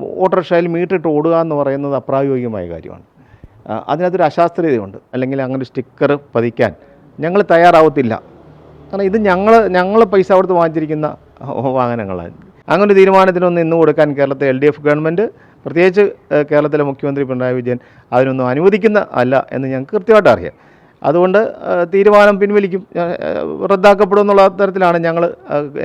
ഓട്ടോറിക്ഷയിൽ മീറ്റിട്ട് ഓടുക എന്ന് പറയുന്നത് അപ്രായോഗികമായ കാര്യമാണ്. അതിനകത്തൊരു അശാസ്ത്രീയതയുണ്ട്. അല്ലെങ്കിൽ അങ്ങനെ സ്റ്റിക്കർ പതിക്കാൻ ഞങ്ങൾ തയ്യാറാവത്തില്ല. കാരണം ഇത് ഞങ്ങൾ ഞങ്ങൾ പൈസ കൊടുത്ത് വാങ്ങിച്ചിരിക്കുന്ന വാഹനങ്ങളാണ്. അങ്ങനെ തീരുമാനത്തിനൊന്നും ഇന്ന് കൊടുക്കാൻ കേരളത്തെ എൽ ഡി എഫ് ഗവൺമെന്റ് പ്രത്യേകിച്ച് കേരളത്തിലെ മുഖ്യമന്ത്രി പിണറായി വിജയൻ അതിനൊന്നും അനുവദിക്കുന്ന അല്ല എന്ന് ഞങ്ങൾക്ക് കൃത്യമായിട്ട് അറിയാം. അതുകൊണ്ട് തീരുമാനം പിൻവലിക്കും റദ്ദാക്കപ്പെടും എന്നുള്ള തരത്തിലാണ് ഞങ്ങൾ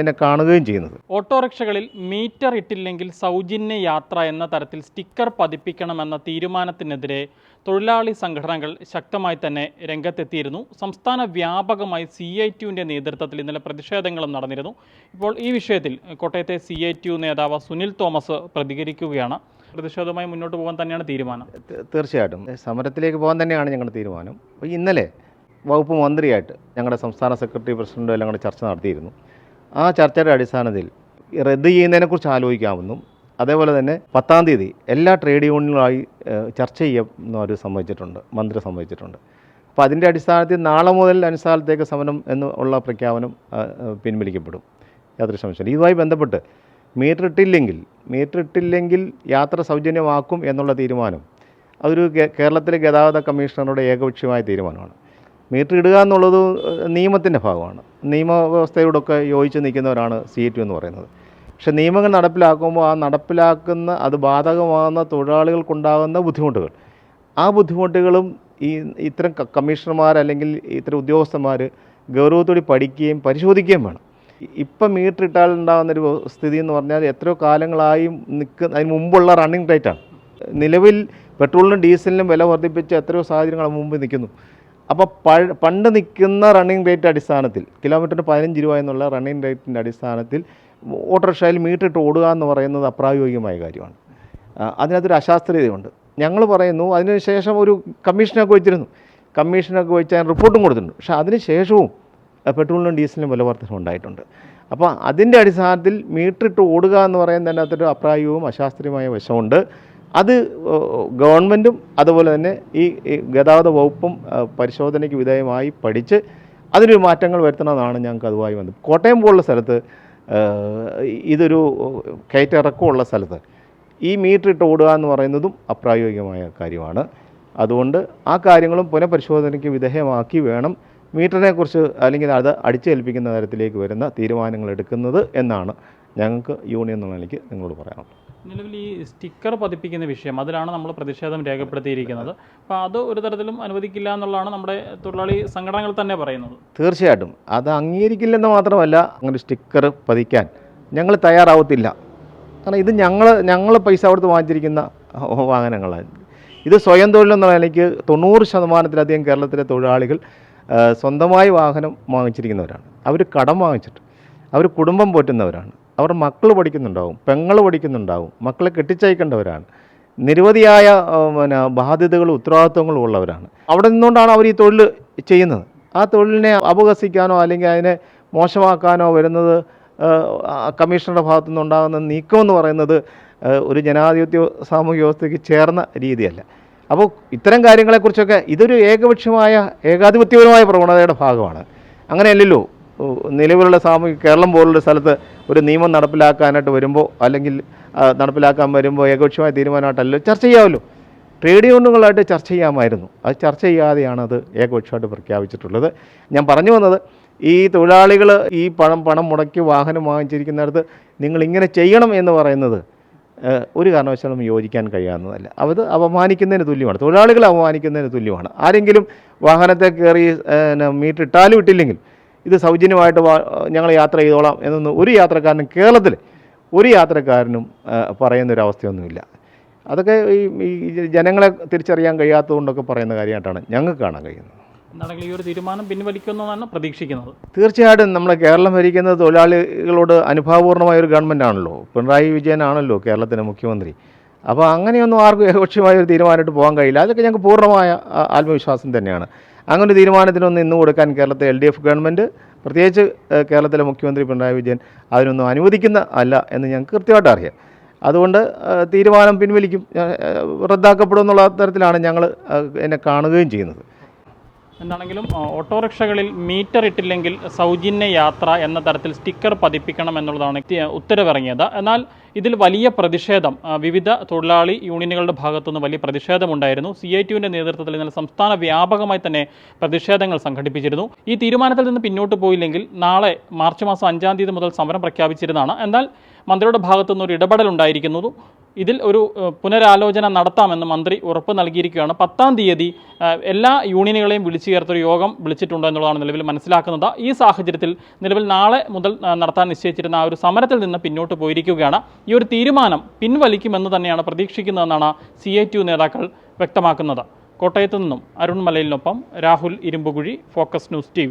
എന്നെ കാണുകയും ചെയ്യുന്നത്. ഓട്ടോറിക്ഷകളിൽ മീറ്റർ ഇട്ടില്ലെങ്കിൽ സൗജന്യ യാത്ര എന്ന തരത്തിൽ സ്റ്റിക്കർ പതിപ്പിക്കണമെന്ന തീരുമാനത്തിനെതിരെ തൊഴിലാളി സംഘടനകൾ ശക്തമായി തന്നെ രംഗത്തെത്തിയിരുന്നു. സംസ്ഥാന വ്യാപകമായി സി ഐ ടിയുവിന്റെ നേതൃത്വത്തിൽ ഇന്നലെ പ്രതിഷേധങ്ങളും നടന്നിരുന്നു. ഇപ്പോൾ ഈ വിഷയത്തിൽ കോട്ടയത്തെ സി ഐ ടി യു നേതാവ് സുനിൽ തോമസ് പ്രതികരിക്കുകയാണ്. പ്രതിഷേധവുമായി മുന്നോട്ട് പോകാൻ തന്നെയാണ് തീരുമാനം. തീർച്ചയായിട്ടും. സമരത്തിലേക്ക് പോകാൻ തന്നെയാണ് ഞങ്ങളുടെ തീരുമാനം. അപ്പോൾ ഇന്നലെ വകുപ്പ് മന്ത്രിയായിട്ട് ഞങ്ങളുടെ സംസ്ഥാന സെക്രട്ടറി പ്രസിഡന്റും എല്ലാം കൂടെ ചർച്ച നടത്തിയിരുന്നു. ആ ചർച്ചയുടെ അടിസ്ഥാനത്തിൽ റദ്ദ് ചെയ്യുന്നതിനെക്കുറിച്ച് ആലോചിക്കാമെന്നും അതേപോലെ തന്നെ പത്താം തീയതി എല്ലാ ട്രേഡ് യൂണിയനുകളായി ചർച്ച ചെയ്യുന്ന അവർ സമ്മതിച്ചിട്ടുണ്ട് മന്ത്രി സംബന്ധിച്ചിട്ടുണ്ട്. അപ്പോൾ അതിന്റെ അടിസ്ഥാനത്തിൽ നാളെ മുതൽ അനുസ്ഥാനത്തേക്ക് സമരം എന്ന് ഉള്ള പ്രഖ്യാപനം പിൻവലിക്കപ്പെടും. യാതൊരു സംശയം ഇതുമായി ബന്ധപ്പെട്ട് മീറ്റർ ഇട്ടില്ലെങ്കിൽ മീറ്റർ ഇട്ടില്ലെങ്കിൽ യാത്ര സൗജന്യമാക്കും എന്നുള്ള തീരുമാനം. അതൊരു കേരളത്തിലെ ഗതാഗത കമ്മീഷണറുടെ ഏകപക്ഷീയമായ തീരുമാനമാണ്. മീറ്റർ ഇടുക എന്നുള്ളത് നിയമത്തിന്റെ ഭാഗമാണ്. നിയമവ്യവസ്ഥയോടൊക്കെ യോജിച്ച് നിൽക്കുന്നവരാണ് സി ടി എന്ന് പറയുന്നത്. പക്ഷേ നിയമങ്ങൾ നടപ്പിലാക്കുമ്പോൾ ആ നടപ്പിലാക്കുന്ന അത് ബാധകമാകുന്ന തൊഴിലാളികൾക്കുണ്ടാകുന്ന ബുദ്ധിമുട്ടുകൾ. ആ ബുദ്ധിമുട്ടുകളും ഈ ഇത്തരം കമ്മീഷണർമാർ അല്ലെങ്കിൽ ഇത്തരം ഉദ്യോഗസ്ഥന്മാർ ഗൗരവത്തോടെ പഠിക്കുകയും പരിശോധിക്കുകയും വേണം. ഇപ്പം മീറ്റർ ഇട്ടാൽ ഉണ്ടാകുന്ന ഒരു സ്ഥിതി എന്ന് പറഞ്ഞാൽ എത്രയോ കാലങ്ങളായി നിൽക്കുന്ന അതിന് മുമ്പുള്ള റണ്ണിങ് റേറ്റാണ് നിലവിൽ പെട്രോളിനും ഡീസലിനും വില വർദ്ധിപ്പിച്ച് എത്രയോ സാഹചര്യങ്ങൾ മുമ്പ് നിൽക്കുന്നു. അപ്പോൾ പണ്ട് നിൽക്കുന്ന റണ്ണിങ് റേറ്റ് അടിസ്ഥാനത്തിൽ കിലോമീറ്ററിന് പതിനഞ്ച് രൂപ എന്നുള്ള റണ്ണിങ് റേറ്റിന്റെ അടിസ്ഥാനത്തിൽ ഓട്ടോറിക്ഷയിൽ മീറ്റർ ഇട്ട് ഓടുക എന്ന് പറയുന്നത് അപ്രായോഗികമായ കാര്യമാണ്. അതിനകത്തൊരു അശാസ്ത്രീയതയുണ്ട്. ഞങ്ങൾ പറയുന്നു അതിനുശേഷം ഒരു കമ്മീഷനൊക്കെ വെച്ചിരുന്നു. കമ്മീഷനൊക്കെ വെച്ച് അതിന് റിപ്പോർട്ടും കൊടുത്തിട്ടുണ്ട്. പക്ഷേ അതിന് ശേഷവും പെട്രോളിനും ഡീസലിനും വില വർദ്ധന ഉണ്ടായിട്ടുണ്ട്. അപ്പോൾ അതിന്റെ അടിസ്ഥാനത്തിൽ മീറ്റർ ഇട്ട് ഓടുക എന്ന് പറയുന്നതിനകത്തൊരു അപ്രായോഗികവും അശാസ്ത്രീയമായ വശമുണ്ട് അത് ഗവൺമെന്റും അതുപോലെ തന്നെ ഈ ഗതാഗത വകുപ്പും പരിശോധനയ്ക്ക് വിധേയമായി പഠിച്ച് അതിനൊരു മാറ്റങ്ങൾ വരുത്തണമെന്നാണ് ഞങ്ങൾക്ക് അതുമായി വന്നത് കോട്ടയം പോലുള്ള സ്ഥലത്ത് ഇതൊരു കയറ്റിറക്കമുള്ള സ്ഥലത്ത് ഈ മീറ്റർ ഇട്ട് ഓടുക എന്ന് പറയുന്നതും അപ്രായോഗികമായ കാര്യമാണ്. അതുകൊണ്ട് ആ കാര്യങ്ങളും പുനഃപരിശോധനയ്ക്ക് വിധേയമാക്കി വേണം. മീറ്ററിനെ കുറിച്ച് അല്ലെങ്കിൽ അത് അടിച്ചേൽപ്പിക്കുന്ന തരത്തിലേക്ക് വരുന്ന തീരുമാനങ്ങൾ എടുക്കുന്നത് എന്നാണ് ഞങ്ങൾക്ക് യൂണിയൻ എന്നുള്ള നിലയ്ക്ക് നിങ്ങളോട് പറയാനുള്ളത്. നിലവിൽ ഈ സ്റ്റിക്കർ പതിപ്പിക്കുന്ന വിഷയം അതിലാണ് നമ്മൾ പ്രതിഷേധം രേഖപ്പെടുത്തിയിരിക്കുന്നത്. അപ്പോൾ അത് ഒരു തരത്തിലും അനുവദിക്കില്ല എന്നുള്ളതാണ് നമ്മുടെ തൊഴിലാളി സംഘടനകൾ തന്നെ പറയുന്നത്. തീർച്ചയായിട്ടും. അത് അംഗീകരിക്കില്ലെന്ന് മാത്രമല്ല അങ്ങനെ സ്റ്റിക്കർ പതിക്കാൻ ഞങ്ങൾ തയ്യാറാവത്തില്ല. കാരണം ഇത് ഞങ്ങൾ ഞങ്ങൾ പൈസ കൊടുത്ത് വാങ്ങിച്ചിരിക്കുന്ന വാഹനങ്ങളാണ്. ഇത് സ്വയം തൊഴിലെന്നുള്ള നിലയ്ക്ക് തൊണ്ണൂറ് ശതമാനത്തിലധികം കേരളത്തിലെ തൊഴിലാളികൾ സ്വന്തമായി വാഹനം വാങ്ങിച്ചിരിക്കുന്നവരാണ്. അവർ കടം വാങ്ങിച്ചിട്ട് അവർ കുടുംബം പോറ്റുന്നവരാണ്. അവർ മക്കൾ പഠിക്കുന്നുണ്ടാവും പെങ്ങൾ പഠിക്കുന്നുണ്ടാവും മക്കളെ കെട്ടിച്ചയക്കേണ്ടവരാണ്. നിരവധിയായ പിന്നെ ബാധ്യതകളും ഉത്തരവാദിത്വങ്ങളും ഉള്ളവരാണ്. അവിടെ നിന്നുകൊണ്ടാണ് അവർ ഈ തൊഴിൽ ചെയ്യുന്നത്. ആ തൊഴിലിനെ അപഹസിക്കാനോ അല്ലെങ്കിൽ അതിനെ മോശമാക്കാനോ വരുന്നത് കമ്മീഷണറുടെ ഭാഗത്തു നിന്നുണ്ടാകുന്ന നീക്കമെന്ന് പറയുന്നത് ഒരു ജനാധിപത്യ സാമൂഹ്യ വ്യവസ്ഥയ്ക്ക് ചേർന്ന രീതിയല്ല. അപ്പോൾ ഇത്തരം കാര്യങ്ങളെക്കുറിച്ചൊക്കെ ഇതൊരു ഏകപക്ഷമായ ഏകാധിപത്യപരമായ പ്രവണതയുടെ ഭാഗമാണ്. അങ്ങനെയല്ലല്ലോ നിലവിലുള്ള സാമൂഹിക കേരളം പോലുള്ള സ്ഥലത്ത് ഒരു നിയമം നടപ്പിലാക്കാനായിട്ട് വരുമ്പോൾ അല്ലെങ്കിൽ നടപ്പിലാക്കാൻ വരുമ്പോൾ ഏകപക്ഷമായ തീരുമാനമായിട്ടല്ലോ ചർച്ച ചെയ്യാമല്ലോ. ട്രേഡ് യൂണിയനുകളായിട്ട് ചർച്ച ചെയ്യാമായിരുന്നു. അത് ചർച്ച ചെയ്യാതെയാണ് അത് ഏകപക്ഷമായിട്ട് പ്രഖ്യാപിച്ചിട്ടുള്ളത്. ഞാൻ പറഞ്ഞു വന്നത് ഈ തൊഴിലാളികൾ ഈ പണം പണം മുടക്കി വാഹനം വാങ്ങിച്ചിരിക്കുന്നിടത്ത് നിങ്ങൾ ഇങ്ങനെ ചെയ്യണം എന്ന് പറയുന്നത് ഒരു കാരണവശാലും യോജിക്കാൻ കഴിയാവുന്നതല്ല. അത് അപമാനിക്കുന്നതിന് തുല്യമാണ്. തൊഴിലാളികളെ അപമാനിക്കുന്നതിന് തുല്യമാണ്. ആരെങ്കിലും വാഹനത്തെ കയറി മീറ്റർ ഇട്ടാലും ഇട്ടില്ലെങ്കിലും ഇത് സൗജന്യമായിട്ട് ഞങ്ങൾ യാത്ര ചെയ്തോളാം എന്നൊന്നും ഒരു യാത്രക്കാരനും കേരളത്തിൽ ഒരു യാത്രക്കാരനും പറയുന്നൊരവസ്ഥയൊന്നുമില്ല. അതൊക്കെ ഈ ജനങ്ങളെ തിരിച്ചറിയാൻ കഴിയാത്തതുകൊണ്ടൊക്കെ പറയുന്ന കാര്യമായിട്ടാണ് ഞങ്ങൾക്ക് കാണാൻ കഴിയുന്നത്. എന്താണെങ്കിൽ ഈ ഒരു തീരുമാനം പിൻവലിക്കുമെന്നാണ് പ്രതീക്ഷിക്കുന്നത്. തീർച്ചയായിട്ടും നമ്മളെ കേരളം ഭരിക്കുന്ന തൊഴിലാളികളോട് അനുഭാവപൂർണമായ ഒരു ഗവൺമെന്റ് ആണല്ലോ. പിണറായി വിജയനാണല്ലോ കേരളത്തിന്റെ മുഖ്യമന്ത്രി. അപ്പോൾ അങ്ങനെയൊന്നും ആർക്കും ഏകപക്ഷീയമായ ഒരു തീരുമാനമായിട്ട് പോകാൻ കഴിയില്ല. അതൊക്കെ ഞങ്ങൾക്ക് പൂർണമായ ആത്മവിശ്വാസം തന്നെയാണ്. അങ്ങനെ ഒരു തീരുമാനത്തിനൊന്നും ഇന്ന് കൊടുക്കാൻ കേരളത്തെ എൽ ഡി എഫ് ഗവൺമെന്റ് പ്രത്യേകിച്ച് കേരളത്തിലെ മുഖ്യമന്ത്രി പിണറായി വിജയൻ അതിനൊന്നും അനുവദിക്കുന്ന അല്ല എന്ന് ഞങ്ങൾക്ക് കൃത്യമായിട്ട് അറിയാം. അതുകൊണ്ട് തീരുമാനം പിൻവലിക്കും റദ്ദാക്കപ്പെടും എന്നുള്ള തരത്തിലാണ് ഞങ്ങൾ എന്നെ കാണുകയും ചെയ്യുന്നത്. എന്താണെങ്കിലും ഓട്ടോറിക്ഷകളിൽ മീറ്റർ ഇട്ടില്ലെങ്കിൽ സൗജന്യ യാത്ര എന്ന തരത്തിൽ സ്റ്റിക്കർ പതിപ്പിക്കണം എന്നുള്ളതാണ് ഉത്തരവിറങ്ങിയത്. എന്നാൽ ഇതിൽ വലിയ പ്രതിഷേധം വിവിധ തൊഴിലാളി യൂണിയനുകളുടെ ഭാഗത്തുനിന്ന് വലിയ പ്രതിഷേധമുണ്ടായിരുന്നു. സി ഐ ടിയുവിന്റെ നേതൃത്വത്തിൽ ഇന്നലെ സംസ്ഥാന വ്യാപകമായി തന്നെ പ്രതിഷേധങ്ങൾ സംഘടിപ്പിച്ചിരുന്നു. ഈ തീരുമാനത്തിൽ നിന്ന് പിന്നോട്ട് പോയില്ലെങ്കിൽ നാളെ മാർച്ച് മാസം അഞ്ചാം തീയതി മുതൽ സമരം പ്രഖ്യാപിച്ചിരുന്നതാണ്. എന്നാൽ മന്ത്രിയുടെ ഭാഗത്തുനിന്ന് ഒരു ഇടപെടൽ ഉണ്ടായിരിക്കുന്നു. ഇതിൽ ഒരു പുനരാലോചന നടത്താമെന്ന് മന്ത്രി ഉറപ്പ് നൽകിയിരിക്കുകയാണ്. പത്താം തീയതി എല്ലാ യൂണിയനുകളെയും വിളിച്ചു ചേർത്തൊരു യോഗം വിളിച്ചിട്ടുണ്ട് എന്നുള്ളതാണ് നിലവിൽ മനസ്സിലാക്കുന്നത്. ഈ സാഹചര്യത്തിൽ നിലവിൽ നാളെ മുതൽ നടത്താൻ നിശ്ചയിച്ചിരുന്ന ആ ഒരു സമരത്തിൽ നിന്ന് പിന്നോട്ട് പോയിരിക്കുകയാണ്. ഈ ഒരു തീരുമാനം പിൻവലിക്കുമെന്ന് തന്നെയാണ് പ്രതീക്ഷിക്കുന്നതെന്നാണ് സി ഐ ടി നേതാക്കൾ വ്യക്തമാക്കുന്നത്. കോട്ടയത്തു നിന്നും Arun മലയിലിനൊപ്പം Rahul Irumbukuzhi focus news T